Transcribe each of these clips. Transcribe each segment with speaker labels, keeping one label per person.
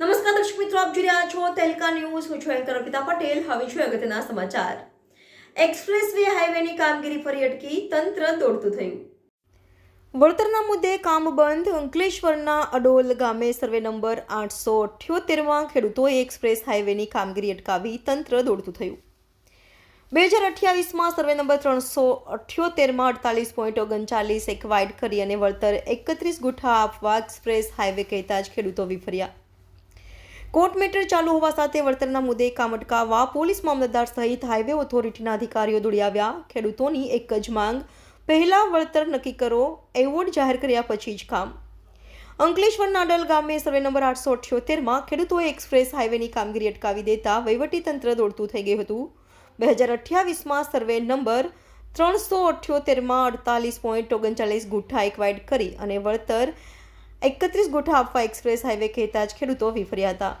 Speaker 1: નમસ્કાર દર્શક મિત્રો, આપ જોઈ રહ્યા છો તેલકા ન્યૂઝ. હું છું એન્કર અર્પિતા પટેલ. હવે છું અગત્યના સમાચાર. એક્સપ્રેસ વે હાઈવેની કામગીરી ફરી અટકી. તંત્ર દોડતું થયું. વળતરના મુદ્દે કામ બંધ. અંકલેશ્વરના અડોલ ગામે સર્વે નંબર આઠસો અઠ્યોતેરમાં ખેડૂતોએ એક્સપ્રેસ હાઈવેની કામગીરી અટકાવી તંત્ર દોડતું થયું. બે હજાર અઠ્યાવીસમાં સર્વે નંબર ત્રણસો અઠ્યોતેરમાં અડતાલીસ પોઈન્ટ ઓગણચાલીસ એક વાઇડ કરી અને વળતર એકત્રીસ ગુઠા આપવા એક્સપ્રેસ હાઈવે કહેતા જ ખેડૂતો વિફર્યા. કોર્ટ મેટર ચાલુ હોવા સાથે વળતરના મુદ્દે કામ અટકાવવા પોલીસ મામલતદાર સહિત હાઈવે ઓથોરિટીના અધિકારીઓ દોડી આવ્યા. ખેડૂતોની એક જ માંગ, પહેલા વળતર નક્કી કરો, એવોર્ડ જાહેર કર્યા પછી જ કામ. અંકલેશ્વરના અડલ ગામે સર્વે નંબર આઠસો અઠ્યોતેરમાં ખેડૂતોએ એક્સપ્રેસ હાઈવેની કામગીરી અટકાવી દેતા વહીવટીતંત્ર દોડતું થઈ ગયું હતું. બે હજાર અઠ્યાવીસમાં સર્વે નંબર ત્રણસો અઠ્યોતેરમાં અડતાલીસ પોઈન્ટ ઓગણચાલીસ ગુઠ્ઠા એકવાઇડ કરી અને વળતર એકત્રીસ ગુઠા આપવા એક્સપ્રેસ હાઈવે કહેતા જ ખેડૂતો વિફર્યા હતા.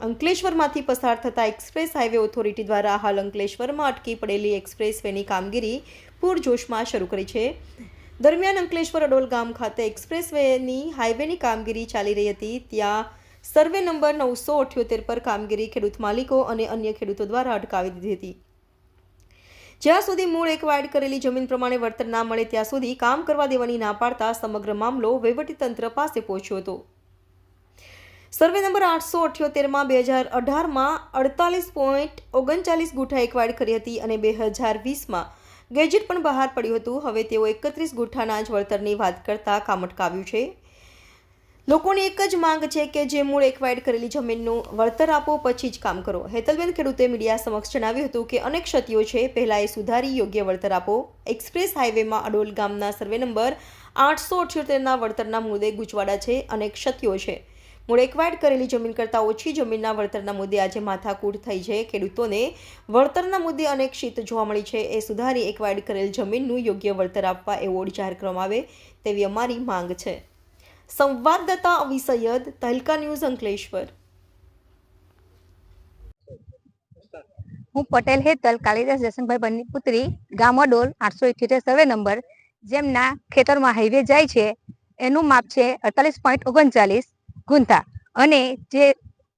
Speaker 1: અંકલેશ્વરમાંથી પસાર થતા એક્સપ્રેસ હાઈવે ઓથોરિટી દ્વારા હાલ અંકલેશ્વરમાં અટકી પડેલી એક્સપ્રેસ વેની કામગીરી પૂરજોશમાં શરૂ કરી છે. દરમિયાન અંકલેશ્વર અડોલ ગામ ખાતે એક્સપ્રેસ વેની હાઈવેની કામગીરી ચાલી રહી હતી. ત્યાં સર્વે નંબર નવસો અઠ્યોતેર પર કામગીરી ખેડૂત માલિકો અને અન્ય ખેડૂતો દ્વારા અટકાવી દીધી હતી. જ્યાં સુધી મૂળ એકવાયડ કરેલી જમીન પ્રમાણે વળતર ના મળે ત્યાં સુધી કામ કરવા દેવાની ના પાડતા સમગ્ર મામલો વહીવટીતંત્ર પાસે પહોંચ્યો હતો. સર્વે નંબર આઠસો અઠ્યોતેરમાં બે હજાર અઢારમાં અડતાલીસ પોઈન્ટ ઓગણચાલીસ ગુઠા એકવાડ કરી હતી અને બે હજાર વીસમાં ગેજેટ પણ બહાર પડ્યું હતું. હવે તેઓ એકત્રીસ ગુઠ્ઠાના જ વળતરની વાત કરતા કામ અટકાવ્યું છે. લોકોની એક જ માંગ છે કે જે મૂળ એકવાઇડ કરેલી જમીનનું વળતર આપો, પછી જ કામ કરો. હેતલબેન ખેડૂતે મીડિયા સમક્ષ જણાવ્યું હતું કે અનેક ક્ષતિઓ છે. પહેલાં એ સુધારી યોગ્ય વળતર આપો. એક્સપ્રેસ હાઈવેમાં અડોલ ગામના સર્વે નંબર આઠસો અઠ્યોતેરના વળતરના મુદ્દે ગૂંચવાડા છે. અને ક્ષતિઓ છે. મૂળ એકવાયડ કરેલી જમીન કરતાં ઓછી જમીનના વળતરના મુદ્દે આજે માથાકૂટ થઈ છે. ખેડૂતોને વળતરના મુદ્દે અનેક શીત જોવા મળી છે. એ સુધારી એકવાડ કરેલ જમીનનું યોગ્ય વળતર આપવા એવોર્ડ જાહેર કરવામાં આવે તેવી અમારી માંગ છે. સંવાદદાતા અવી સૈયદ તહેલકા ન્યૂઝ અંકલેશ્વર.
Speaker 2: હું પટેલ હેતલ કાલિદાસ જસનભાઈ બની પુત્રી ગામ અડોલ આઠસો ઇઠ્યોતેર સર્વે નંબર. જેમના ખેતરમાં હાઈવે જાય છે, એનું માપ છે અડતાલીસ પોઈન્ટ ઓગણચાલીસ. ગુંથા અને જે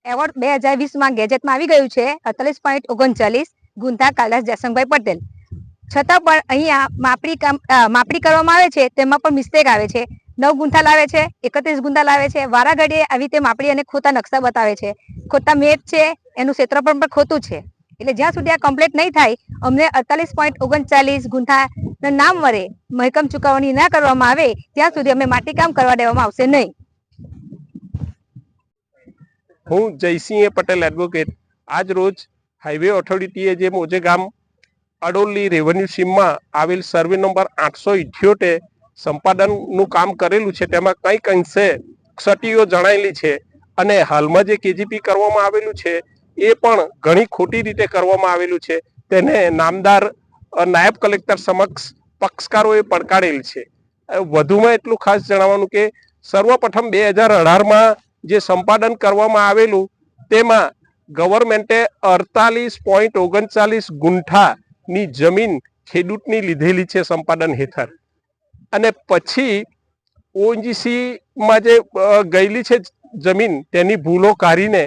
Speaker 2: એવોર્ડ બે હજાર વીસમાં ગેજેટમાં આવી ગયું છે, અડતાલીસ પોઈન્ટ ઓગણચાલીસ ગુંથા કાલાસ જયસંગભાઈ પટેલ. છતાં પણ અહીંયા માપણી કામ માપણી કરવામાં આવે છે, તેમાં પણ મિસ્ટેક આવે છે. નવ ગુંથા લાવે છે, એકત્રીસ ગુંથા લાવે છે. વારાઘડીએ આવી રીતે માપણી અને ખોટા નકશા બતાવે છે. ખોટા મેપ છે, એનું ક્ષેત્રફળ પણ ખોટું છે. એટલે જ્યાં સુધી આ કમ્પ્લીટ નહીં થાય, અમને અડતાલીસ પોઈન્ટ ઓગણચાલીસ ગુંથાના નામ વડે મહેકમ ચૂકવણી ના કરવામાં આવે, ત્યાં સુધી અમે માટીકામ કરવા દેવામાં આવશે નહીં.
Speaker 3: હું જયસિંહ પટેલ એડવોકેટ આજ રોજ હાઈવે ઓથોરિટીએ જે મોજે ગામ અડોલી રેવન્યુ સીમમાં આવેલ સર્વે નંબર આઠસો ઇઠ્યોતેર સંપાદનનું કામ કરેલું છે, તેમાં કંઈક અંશે ક્ષતિઓ જણાયેલી છે અને હાલમાં જે કેજીપી કરવામાં આવેલું છે, એ પણ ઘણી ખોટી રીતે કરવામાં આવેલું છે. તેને નામદાર નાયબ કલેક્ટર સમક્ષ પક્ષકારોએ પડકારેલ છે. વધુમાં એટલું ખાસ જણાવવાનું કે, સર્વપ્રથમ બે હજાર અઢારમાં જે સંપાદન કરવામાં આવેલું, તેમાં ગવર્મેન્ટે અડતાલીસ પોઈન્ટ ઓગણચાલીસ ગુંઠાની જમીન ખેડૂતની લીધેલી છે સંપાદન હેઠળ. અને પછી ઓએનજીસીમાં જે ગયેલી છે જમીન, તેની ભૂલો કાઢીને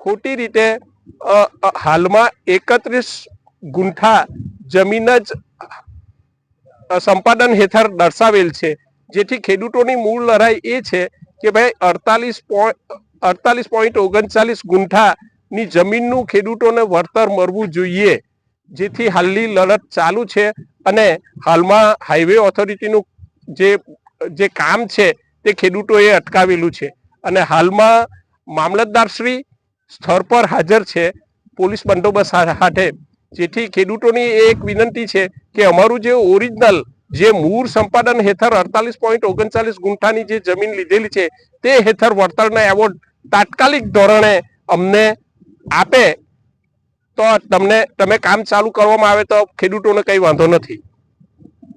Speaker 3: ખોટી રીતે હાલમાં એકત્રીસ ગુંઠા જમીન જ સંપાદન હેઠળ દર્શાવેલ છે. જેથી ખેડૂતોની મૂળ લડાઈ એ છે કે ભાઈ અડતાલીસ પોઈન્ટ અડતાલીસ પોઈન્ટ ઓગણચાલીસ ગુંઠાની જમીનનું ખેડૂતોને વળતર મળવું જોઈએ, જેથી હાલની લડત ચાલુ છે અને હાલમાં હાઈવે ઓથોરિટીનું જે જે કામ છે તે ખેડૂતોએ અટકાવેલું છે. અને હાલમાં મામલતદારશ્રી સ્થળ પર હાજર છે પોલીસ બંદોબસ્ત સાથે જેથી ખેડૂતોની એક વિનંતી છે કે અમારું જે ઓરિજિનલ જે મૂળ સંપાદન હેઠળ અડતાલીસ પોઈન્ટ ઓગણચાલીસ ગુંઠાની જે જમીન લીધેલી છે, તે હેઠળ વળતરના એવોર્ડ તાત્કાલિક ધોરણે અમને આપે, તો તમને, તમે કામ ચાલુ કરવામાં આવે તો ખેડૂતોને કંઈ વાંધો નથી.